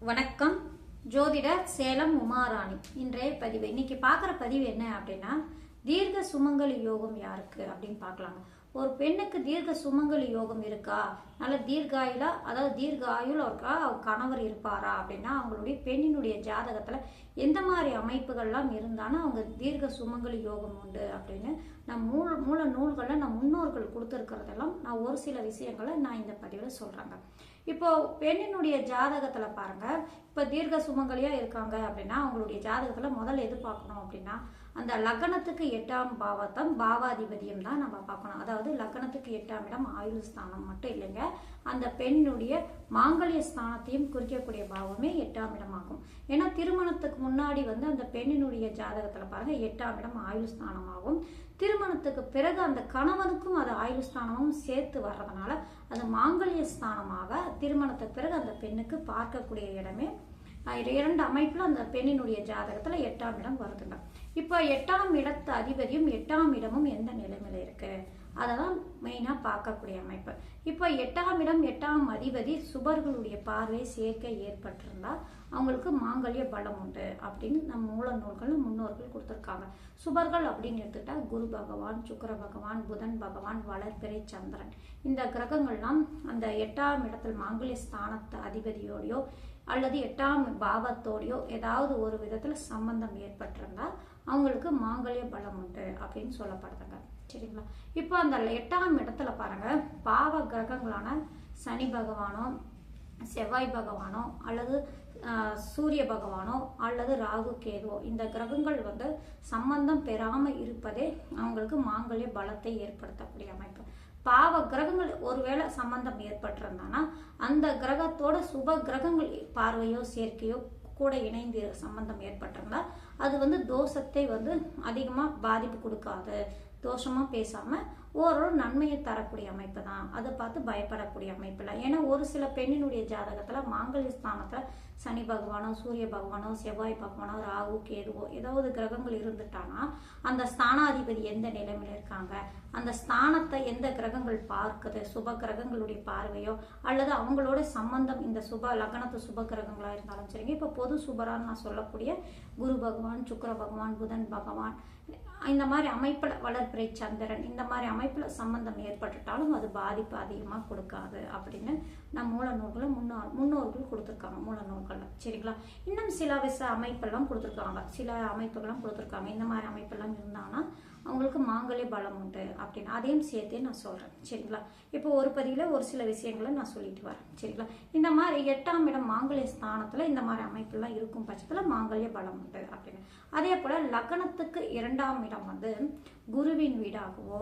வணக்கம். ஜோதிடர் சேலம் உமாராணி. இன்றைய பதிவு. இன்னைக்கு பார்க்குற பதிவு என்ன அப்படின்னா தீர்க்க சுமங்கலி யோகம் யாருக்கு அப்படின்னு பார்க்கலாங்க. ஒரு பெண்ணுக்கு தீர்க்க சுமங்கலி யோகம் இருக்கா? நல்ல தீர்காயுலா அதாவது தீர்க்க ஆயுள் இருக்கா? அவர் கணவர் இருப்பாரா? அப்படின்னா அவங்களுடைய பெண்ணினுடைய ஜாதகத்தில் எந்த மாதிரி அமைப்புகள்லாம் இருந்தாலும் அவங்க தீர்க்க சுமங்கலி யோகம் உண்டு அப்படின்னு நான் மூல மூல நூல்களில் நான் முன்னோர்கள் கொடுத்துருக்கிறதெல்லாம் நான் ஒரு சில விஷயங்களை நான் இந்த பதிவில் சொல்கிறேங்க இப்போ பெண்ணினுடைய ஜாதகத்தில் பாருங்கள் இப்போ தீர்க்க சுமங்கலியாக இருக்காங்க அப்படின்னா அவங்களுடைய ஜாதகத்தில் முதல்ல எது பார்க்கணும் அப்படின்னா அந்த லக்னத்துக்கு எட்டாம் பாவத்தம் பாவாதிபதியம் தான் நம்ம பார்க்கணும். அதாவது லக்னத்துக்கு எட்டாம் இடம் ஆயுள் ஸ்தானம் மட்டும் இல்லைங்க. அந்த பெண்ணுடைய மாங்கல்ய ஸ்தானத்தையும் குறிக்கக்கூடிய பாவமே எட்டாம் இடமாகும் ஏன்னா திருமணத்துக்கு முன்னாடி வந்து அந்த பெண்ணினுடைய ஜாதகத்தில் பாருங்க எட்டாம் இடம் ஆயுள் ஸ்தானமாகும் திருமணத்துக்கு பிறகு அந்த கணவனுக்கும் அது ஆயுள் ஸ்தானமும் சேர்த்து வர்றதுனால அது மாங்கல்ய ஸ்தானமாக திருமணத்துக்கு பிறகு அந்த பெண்ணுக்கு பார்க்கக்கூடிய இடமே இரண்டு அமைப்பில் அந்த பெண்ணினுடைய ஜாதகத்தில் எட்டாம் இடம் வருதுங்க. இப்போ எட்டாம் இடத்து அதிபதியும் எட்டாம் இடமும் எந்த நிலைமையில இருக்கு? அதெல்லாம் மெயினாக பார்க்கக்கூடிய அமைப்பு. இப்போ எட்டாம் இடம் எட்டாம் அதிபதி சுபர்களுடைய பார்வை சேர்க்கை ஏற்பட்டிருந்தால் அவங்களுக்கு மாங்கல்ய பலம் உண்டு அப்படின்னு நம் மூல நூல்களும் முன்னோர்கள் கொடுத்துருக்காங்க. சுபர்கள் அப்படின்னு எடுத்துக்கிட்டால் குரு பகவான் சுக்கர பகவான் புதன் பகவான் வளர்பிறை சந்திரன். இந்த கிரகங்கள்லாம் அந்த எட்டாம் இடத்தில் மாங்கல்ய ஸ்தானத்து அதிபதியோடையோ அல்லது எட்டாம் பாவத்தோடையோ ஏதாவது ஒரு விதத்தில் சம்பந்தம் ஏற்பட்டிருந்தால் அவங்களுக்கு மாங்கல்ய பலம் உண்டு அப்படின்னு சொல்லப்படுதுங்க. சரிங்களா? இப்போ அந்த எட்டாம் இடத்துல பாருங்க. பாவ கிரகங்களான சனி பகவானோ செவ்வாய் பகவானோ அல்லது சூரிய பகவானோ அல்லது ராகு கேதுவோ இந்த கிரகங்கள் வந்து சம்பந்தம் பெறாமல் இருப்பதே அவங்களுக்கு மாங்கல்ய பலத்தை ஏற்படுத்தக்கூடிய அமைப்பு. பாவ கிரகங்கள் ஒருவேளை சம்பந்தம் ஏற்பட்டிருந்தான்னா அந்த கிரகத்தோட சுப கிரகங்கள் பார்வையோ சேர்க்கையோ கூட இணைந்து சம்பந்தம் ஏற்பட்டிருந்தா அது வந்து தோஷத்தை வந்து அதிகமாக பாதிப்பு கொடுக்காது. தோஷமாக பேசாமல் ஓரளவு நன்மையை தரக்கூடிய அமைப்பு தான் அதை பார்த்து பயப்படக்கூடிய அமைப்பு இல்லை ஏன்னா ஒரு சில பெண்ணினுடைய ஜாதகத்தில் மாங்கல்ய ஸ்தானத்தில் சனி பகவானோ சூரிய பகவானோ செவ்வாய் பகவானோ ராகு கேதுவோ ஏதாவது கிரகங்கள் இருந்துட்டானா அந்த ஸ்தானாதிபதி எந்த நிலைமையில் இருக்காங்க? அந்த ஸ்தானத்தை எந்த கிரகங்கள் பார்க்குது? சுப கிரகங்களுடைய பார்வையோ அல்லது அவங்களோட சம்பந்தம் இந்த சுப லக்னத்து சுப கிரகங்களாக இருந்தாலும் சரிங்க. இப்போ பொது சுபரான்னு நான் சொல்லக்கூடிய குரு பகவான் சுக்கர பகவான் புதன் பகவான் இந்த மாதிரி அமைப்பில் வளர்ப்பிறை சந்திரன் இந்த மாதிரி அமைப்பில் சம்பந்தம் ஏற்பட்டுட்டாலும் அது பாதிப்பு அதிகமாக கொடுக்காது அப்படின்னு நம் மூல நூல்களை முன்னோர் முன்னோர்கள் கொடுத்துருக்காங்க மூல நூல்களில். சரிங்களா? இன்னும் சில விச அமைப்பெல்லாம் கொடுத்துருக்காங்க. சில அமைப்புகள்லாம் கொடுத்துருக்காங்க. இந்த மாதிரி அமைப்பெல்லாம் இருந்தாங்கன்னா அவங்களுக்கு மாங்கல்ய பலம் உண்டு அப்படின்னு. அதையும் சேர்த்தே நான் சொல்கிறேன் சரிங்களா? இப்போ ஒரு பதிவில் ஒரு சில விஷயங்களை நான் சொல்லிட்டு வரேன். சரிங்களா? இந்த மாதிரி எட்டாம் இடம் மாங்கல்ய ஸ்தானத்தில் இந்த மாதிரி அமைப்புலாம் இருக்கும் பட்சத்தில் மாங்கல்ய பலம் உண்டு அப்படின்னு. அதே போல் லக்னத்துக்கு இரண்டாம் இடம் வந்து குருவின் வீடாகவோ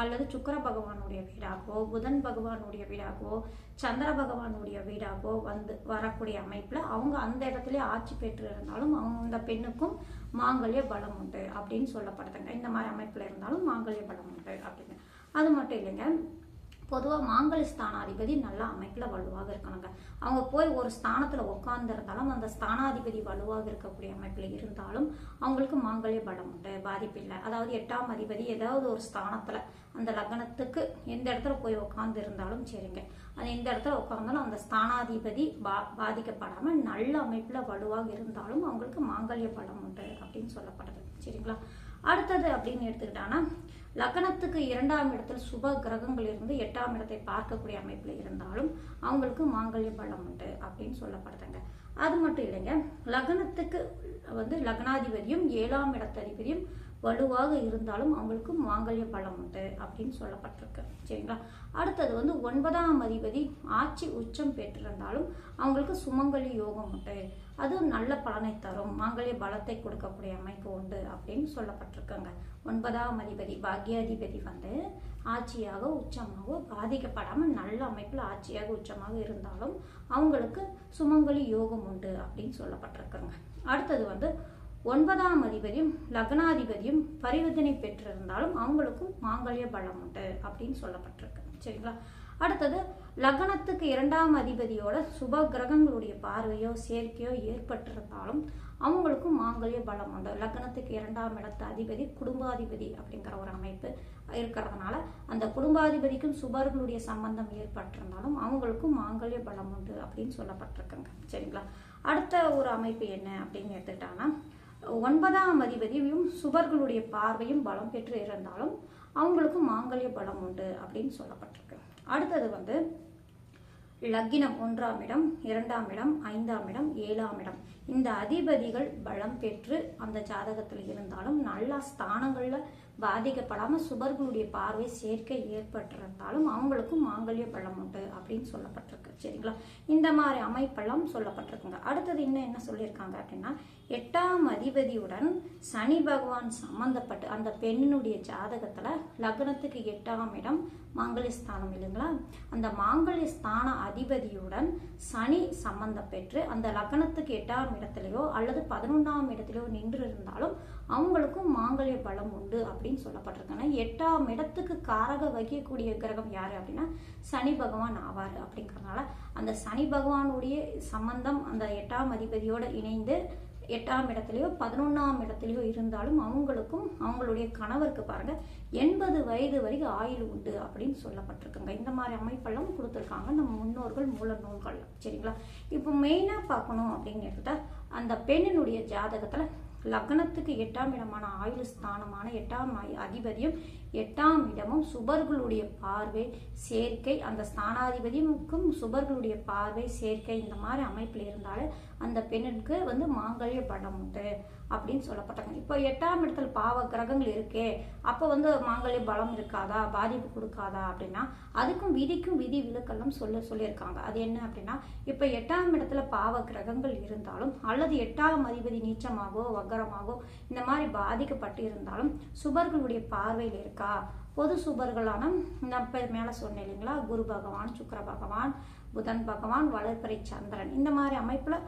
அல்லது சுக்கர பகவானுடைய வீடாகவோ புதன் பகவானுடைய வீடாகவோ சந்திர பகவானுடைய வீடாகவோ வந்து வரக்கூடிய அமைப்பில் அவங்க அந்த இடத்துல ஆட்சி பெற்று இருந்தாலும் அவங்க அந்த பெண்ணுக்கும் மாங்கல்ய பலம் உண்டு அப்படின்னு சொல்லப்படுதுங்க. இந்த மாதிரி அமைப்பில் இருந்தாலும் மாங்கல்ய பலம் உண்டு அப்படின்னு. அது மட்டும் இல்லைங்க. பொதுவாக மாங்கல்ய ஸ்தானாதிபதி நல்ல அமைப்பில் வலுவாக இருக்கணுங்க. அவங்க போய் ஒரு ஸ்தானத்தில் உட்காந்துருந்தாலும் அந்த ஸ்தானாதிபதி வலுவாக இருக்கக்கூடிய அமைப்பில் இருந்தாலும் அவங்களுக்கு மாங்கல்ய பலம் உண்டு பாதிப்பு இல்லை. அதாவது எட்டாம் அதிபதி ஏதாவது ஒரு ஸ்தானத்தில் அந்த லக்னத்துக்கு எந்த இடத்துல போய் உட்காந்து இருந்தாலும் சரிங்க. அது எந்த இடத்துல உட்காந்தாலும் அந்த ஸ்தானாதிபதி பா பாதிக்கப்படாமல் நல்ல அமைப்பில் வலுவாக இருந்தாலும் அவங்களுக்கு மாங்கல்ய பலம் உண்டு அப்படின்னு சொல்லப்படுது சரிங்களா? அடுத்தது அப்படின்னு எடுத்துக்கிட்டாங்கன்னா லக்னத்துக்கு இரண்டாம் இடத்தில் சுப கிரகங்கள் இருந்து எட்டாம் இடத்தை பார்க்கக்கூடிய அமைப்பில் இருந்தாலும் அவங்களுக்கு மாங்கல்ய பலம் உண்டு அப்படின்னு சொல்லப்படுதுங்க. அது மட்டும் இல்லைங்க லக்னத்துக்கு வந்து லக்னாதிபதியும் ஏழாம் இடத்ததிபதியும் வலுவாக இருந்தாலும் அவங்களுக்கு மாங்கல்ய பலம் உண்டு அப்படின்னு சொல்லப்பட்டிருக்கு. சரிங்களா? அடுத்தது வந்து ஒன்பதாம் அதிபதி ஆட்சி உச்சம் பெற்றிருந்தாலும் அவங்களுக்கு சுமங்கலி யோகம் உண்டு. அது நல்ல பலனை தரும். மாங்கல்ய பலத்தை கொடுக்கக்கூடிய அமைப்பு உண்டு அப்படின்னு சொல்லப்பட்டிருக்குங்க. ஒன்பதாம் அதிபதி பாக்யாதிபதி வந்து ஆட்சியாக உச்சமாக பாதிக்கப்படாமல் நல்ல அமைப்பில் ஆட்சியாக உச்சமாக இருந்தாலும் அவங்களுக்கு சுமங்கலி யோகம் உண்டு அப்படின்னு சொல்லப்பட்டிருக்குங்க. அடுத்தது வந்து ஒன்பதாம் அதிபதியும் லக்னாதிபதியும் பரிவர்த்தனை பெற்றிருந்தாலும் அவங்களுக்கும் மாங்கல்ய பலம் உண்டு அப்படின்னு சொல்லப்பட்டிருக்கு. சரிங்களா? அடுத்தது லக்னத்துக்கு இரண்டாம் அதிபதியோட சுப கிரகங்களுடைய பார்வையோ சேர்க்கையோ ஏற்பட்டிருந்தாலும் அவங்களுக்கும் மாங்கல்ய பலம் உண்டு. லக்னத்துக்கு இரண்டாம் இடத்து அதிபதி குடும்பாதிபதி அப்படிங்கிற ஒரு அமைப்பு இருக்கிறதுனால அந்த குடும்பாதிபதிக்கும் சுபர்களுடைய சம்பந்தம் ஏற்பட்டிருந்தாலும் அவங்களுக்கும் மாங்கல்ய பலம் உண்டு அப்படின்னு சொல்லப்பட்டிருக்குங்க. சரிங்களா? அடுத்த ஒரு அமைப்பு என்ன அப்படின்னு எடுத்துக்கிட்டாங்கன்னா ஒன்பதாம் அதிபதியும் சுபர்களுடைய பார்வையும் பலம் பெற்று இருந்தாலும் அவங்களுக்கு மாங்கல்ய பலம் உண்டு அப்படின்னு சொல்லப்பட்டிருக்கு. அடுத்தது வந்து லக்கினம் ஒன்றாம் இடம் இரண்டாம் இடம் ஐந்தாம் இடம் ஏழாம் இடம். இந்த அதிபதிகள் பலம் பெற்று அந்த ஜாதகத்தில் இருந்தாலும் நல்ல ஸ்தானங்களில் பாதிக்கப்படாமல் சுபர்களுடைய பார்வை சேர்க்கை ஏற்பட்டிருந்தாலும் அவங்களுக்கும் மாங்கல்ய பலம் உண்டு அப்படின்னு சொல்லப்பட்டிருக்கு. சரிங்களா? இந்த மாதிரி அமைப்பெல்லாம் சொல்லப்பட்டிருக்குங்க. அடுத்தது இன்னும் என்ன சொல்லியிருக்காங்க அப்படின்னா எட்டாம் அதிபதியுடன் சனி பகவான் சம்பந்தப்பட்டு அந்த பெண்ணினுடைய ஜாதகத்துல லக்னத்துக்கு எட்டாம் இடம் மாங்கலி ஸ்தானம் இல்லைங்களா? அந்த மாங்கலி ஸ்தான அதிபதியுடன் சனி சம்பந்தம் பெற்று அந்த லக்னத்துக்கு எட்டாம் இடத்துலையோ அல்லது பதினொன்றாம் இடத்துலையோ நின்று இருந்தாலும் அவங்களுக்கும் மாங்கல்ய பலம் உண்டு அப்படின்னு சொல்லப்பட்டிருக்காங்க. எட்டாம் இடத்துக்கு காரக வகிக்கக்கூடிய கிரகம் யாரு அப்படின்னா சனி பகவான் ஆவார் அப்படிங்கறதுனால அந்த சனி பகவானுடைய சம்பந்தம் அந்த எட்டாம் அதிபதியோட இணைந்து எட்டாம் இடத்துலையோ பதினொன்றாம் இடத்துலையோ இருந்தாலும் அவங்களுக்கும் அவங்களுடைய கணவருக்கு பாருங்க எண்பது வயது வரைக்கும் ஆயுள் உண்டு அப்படின்னு சொல்லப்பட்டிருக்குங்க. இந்த மாதிரி அமைப்பெல்லாம் கொடுத்துருக்காங்க. நம்ம முன்னோர்கள் மூல நூல்கள். சரிங்களா? இப்போ மெயினாக பார்க்கணும் அப்படின்னு எடுத்துட்டா அந்த பெண்ணினுடைய ஜாதகத்தில் லக்னத்துக்கு எட்டாம் இடமான ஆயுள் ஸ்தானமான எட்டாம் ஆயு- அதிபதியும் எட்டாம் இடமும் சுபர்களுடைய பார்வை சேர்க்கை அந்த ஸ்தானாதிபதிக்கும் சுபர்களுடைய பார்வை சேர்க்கை இந்த மாதிரி அமைப்பில் இருந்தாலே அந்த பெண்ணுக்கு வந்து மாங்கல்ய பலம் உண்டு அப்படின்னு சொல்லப்பட்டாங்க இப்போ எட்டாம் இடத்துல பாவ கிரகங்கள் இருக்கே அப்போ வந்து மாங்கல்ய பலம் இருக்காதா பாதிப்பு கொடுக்காதா அப்படின்னா அதுக்கும் விதிக்கும் விதி விலக்கெல்லாம் சொல்ல சொல்லியிருக்காங்க. அது என்ன அப்படின்னா இப்போ எட்டாம் இடத்துல பாவ கிரகங்கள் இருந்தாலும் அல்லது எட்டாம் அதிபதி நீச்சமாகவோ வக்கரமாகவோ இந்த மாதிரி பாதிக்கப்பட்டு இருந்தாலும் சுபர்களுடைய பார்வையில் இருக்கா? பொது சுபர்களான நான் இப்போ மேலே சொன்னேன் இல்லைங்களா? குரு பகவான் சுக்கர பகவான் புதன் பகவான் வளர்ப்பறை சந்திரன். இந்த மாதிரி அமைப்பில்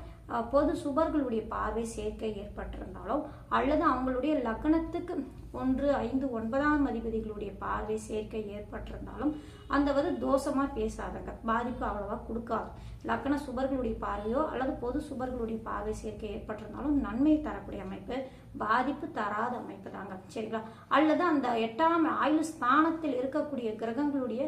பொது சுபர்களுடைய பார்வை சேர்க்கை ஏற்பட்டிருந்தாலோ அல்லது அவங்களுடைய லக்னத்துக்கு ஒன்று ஐந்து ஒன்பதாம் அதிபதிகளுடைய பார்வை சேர்க்கை ஏற்பட்டிருந்தாலும் அந்த வந்து தோஷமா பேசாதங்க. பாதிப்பு அவ்வளவா கொடுக்காது. லக்ன சுபர்களுடைய பார்வையோ அல்லது பொது சுபர்களுடைய பார்வை சேர்க்கை ஏற்பட்டிருந்தாலும் நன்மை தரக்கூடிய அமைப்பு பாதிப்பு தராத அமைப்பு தாங்க சரிங்களா? அல்லது அந்த எட்டாம் ஆயுள் ஸ்தானத்தில் இருக்கக்கூடிய கிரகங்களுடைய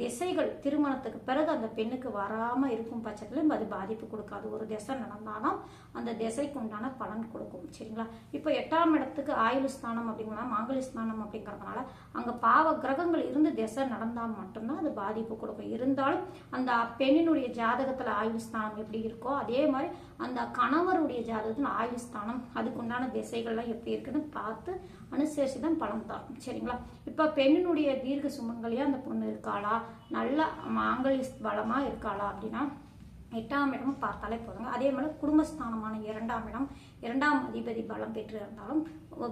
திசைகள் திருமணத்துக்கு பிறகு அந்த பெண்ணுக்கு வராம இருக்கும் பட்சத்துல அது பாதிப்பு கொடுக்காது. ஒரு திசை நடந்தாலும் அந்த திசைக்கு உண்டான பலன் கொடுக்கும் சரிங்களா? இப்போ எட்டாம் இடத்துக்கு ஆயுள் ஸ்தானம் அப்படிங்கிறனா மாங்கலி ஸ்தானம் அப்படிங்கறதுனால அங்க பாவ கிரகங்கள் இருந்து திசை நடந்தால் மட்டும்தான் அது பாதிப்பு கொடுக்கும். இருந்தாலும் அந்த பெண்ணினுடைய ஜாதகத்துல ஆயுள் ஸ்தானம் எப்படி இருக்கோ அதே மாதிரி அந்த கணவருடைய ஜாதகத்துல ஆயுள் ஸ்தானம் அதுக்கு உண்டான திசைகள்லாம் எப்படி இருக்குன்னு பார்த்து அனுசரிச்சு தான் பலன் தரும் சரிங்களா? இப்போ பெண்ணினுடைய தீர்க்க சுமங்கலியா அந்த பொண்ணு இருக்காளா? நல்ல மாங்கலி பலமாக இருக்காளா அப்படின்னா எட்டாம் இடமும் பார்த்தாலே போதுங்க. அதே மாதிரி குடும்பஸ்தானமான இரண்டாம் இடம் இரண்டாம் அதிபதி பலம் பெற்று இருந்தாலும்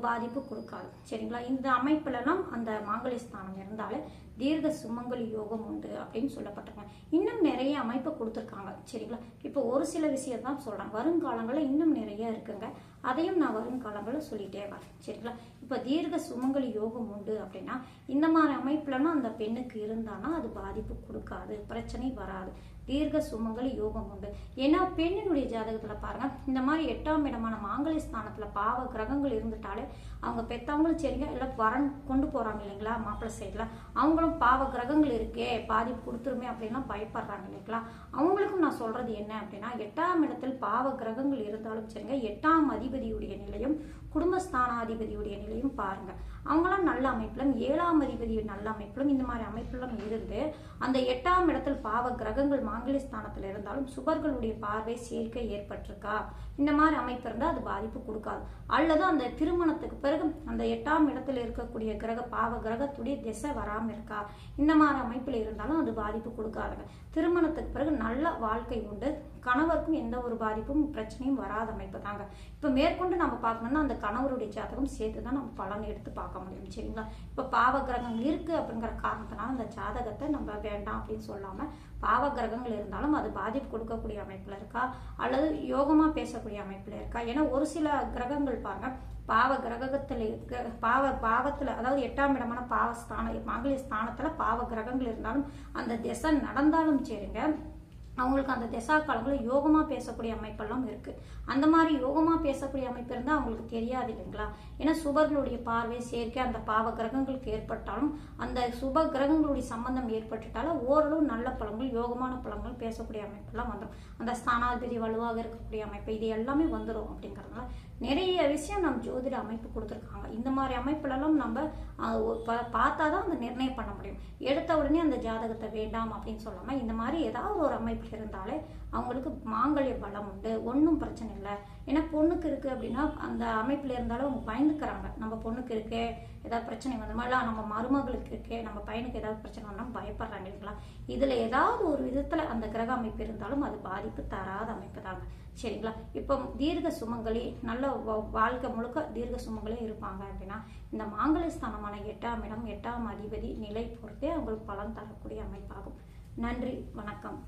பாதிப்பு கொடுக்காது. சரிங்களா? இந்த அமைப்புலலாம் அந்த மாங்கலி ஸ்தானம் இருந்தாலே தீர்க்க சுமங்கலி யோகம் உண்டு அப்படின்னு சொல்லப்பட்டிருக்காங்க. இன்னும் நிறைய அமைப்பு கொடுத்துருக்காங்க. சரிங்களா? இப்போ ஒரு சில விஷயம் தான் சொல்கிறேன் வருங்காலங்களில் இன்னும் நிறைய இருக்குங்க. அதையும் நான் வருங்காலங்களில் சொல்லிட்டே வரேன். சரிங்களா? இப்போ தீர்க்க சுமங்கலி யோகம் உண்டு அப்படின்னா இந்த மாதிரி அமைப்புலனா அந்த பெண்ணுக்கு இருந்தானா அது பாதிப்பு கொடுக்காது. பிரச்சனை வராது. தீர்க்க சுமங்கலி யோகம் உண்டு. ஏன்னா பெண்ணினுடைய ஜாதகத்தில் பாருங்கள் இந்த மாதிரி எட்டாம் இடமான மாங்கல்ய ஸ்தானத்துல பாவ கிரகங்கள் இருந்துட்டாலே அவங்க பெத்தவங்களும் சரிங்க இல்லை வரன் கொண்டு போறாங்க இல்லைங்களா மாப்பிள்ளை சைட்ல அவங்களும் பாவ கிரகங்கள் இருக்கே பாதிப்பு கொடுத்துருமே அப்படின்லாம் பயப்படுறாங்க இல்லைங்களா? அவங்களுக்கும் நான் சொல்றது என்ன அப்படின்னா எட்டாம் இடத்தில் பாவ கிரகங்கள் இருந்தாலும் சரிங்க எட்டாம் அதிபதியுடைய நிலையும் குடும்பஸ்தானாதிபதியுடைய நிலையும் பாருங்க. அவங்களாம் நல்ல அமைப்பிலும் ஏழாம் அதிபதி நல்ல அமைப்பிலும் இந்த மாதிரி அமைப்பிலும் இருந்து அந்த எட்டாம் இடத்தில் பாவ கிரகங்கள் மாங்கலி ஸ்தானத்தில் இருந்தாலும் சுபர்களுடைய பார்வை சேர்க்கை ஏற்பட்டிருக்கா? இந்த மாதிரி அமைப்பு இருந்தால் அது பாதிப்பு கொடுக்காது. அல்லது அந்த திருமணத்துக்கு பிறகு அந்த எட்டாம் இடத்துல இருக்கக்கூடிய கிரக பாவ கிரகத்துடைய திசை வராமல் இருக்கா? இந்த மாதிரி அமைப்பில் இருந்தாலும் அது பாதிப்பு கொடுக்காதுங்க. திருமணத்துக்கு பிறகு நல்ல வாழ்க்கை உண்டு. கணவருக்கும் எந்த ஒரு பாதிப்பும் பிரச்சனையும் வராத அமைப்பு தாங்க. இப்போ மேற்கொண்டு நம்ம பார்க்கணும்னா அந்த கணவருடைய ஜாதகம் சேர்த்து தான் நம்ம பலன் எடுத்து பார்க்க முடியும் சரிங்களா? இப்போ பாவ கிரகங்கள் இருக்கு அப்படிங்கிற காரணத்தினால அந்த ஜாதகத்தை நம்ம வேண்டாம் அப்படின்னு சொல்லாம பாவ கிரகங்கள் இருந்தாலும் அது பாதிப்பு கொடுக்கக்கூடிய அமைப்புல இருக்கா? அல்லது யோகமா பேசக்கூடிய அமைப்புல இருக்கா? ஏன்னா ஒரு சில கிரகங்கள் பாருங்க பாவ கிரகத்துல இருக்க பாவ பாவத்துல அதாவது எட்டாம் இடமான பாவ ஸ்தான ஸ்தானத்தில் ஸ்தானத்துல பாவ கிரகங்கள் இருந்தாலும் அந்த திசை நடந்தாலும் சரிங்க அவங்களுக்கு அந்த திசா காலங்களில் யோகமாக பேசக்கூடிய அமைப்பெல்லாம் இருக்குது அந்த மாதிரி யோகமாக பேசக்கூடிய அமைப்பு இருந்தால் அவங்களுக்கு தெரியாது இல்லைங்களா? ஏன்னா சுபர்களுடைய பார்வை சேர்க்கை அந்த பாவ கிரகங்களுக்கு ஏற்பட்டாலும் அந்த சுப கிரகங்களுடைய சம்பந்தம் ஏற்பட்டுட்டாலும் ஓரளவு நல்ல பழங்கள் யோகமான பழங்கள் பேசக்கூடிய அமைப்பெல்லாம் வந்துடும் அந்த ஸ்தானாதிபதி வலுவாக இருக்கக்கூடிய அமைப்பு இது எல்லாமே வந்துடும் அப்படிங்கிறதுனால நிறைய விஷயம் நம்ம ஜோதிட அமைப்பு கொடுத்துருக்காங்க. இந்த மாதிரி அமைப்புலலாம் நம்ம பார்த்தா தான் அந்த நிர்ணயம் பண்ண முடியும். எடுத்த உடனே அந்த ஜாதகத்தை வேண்டாம் அப்படின்னு சொல்லாமல் இந்த மாதிரி ஏதாவது ஒரு அமைப்பு இருந்தாலே அவங்களுக்கு மாங்கல்ய பலம் உண்டு. ஒன்றும் பிரச்சனை இல்லை. ஏன்னா பொண்ணுக்கு இருக்குது அப்படின்னா அந்த அமைப்பில் இருந்தாலும் அவங்க பயந்துக்கிறாங்க. நம்ம பொண்ணுக்கு இருக்கே ஏதாவது பிரச்சனை வந்த மாதிரிலாம் நம்ம மருமகளுக்கு இருக்கே நம்ம பையனுக்கு ஏதாவது பிரச்சனை வந்தாலும் பயப்படுறாங்க இல்லைங்களா? இதில் ஏதாவது ஒரு விதத்தில் அந்த கிரக அமைப்பு இருந்தாலும் அது பாதிப்பு தராத அமைப்பு தாங்க. சரிங்களா? இப்போ தீர்க்க சுமங்கலி நல்ல வாழ்க்கை முழுக்க தீர்க்க சுமங்கலே இருப்பாங்க அப்படின்னா இந்த மாங்கல்ய ஸ்தானமான எட்டாம் இடம் எட்டாம் அதிபதி நிலை பொறுத்தே அவங்களுக்கு பலன் தரக்கூடிய அமைப்பாகும். நன்றி வணக்கம்.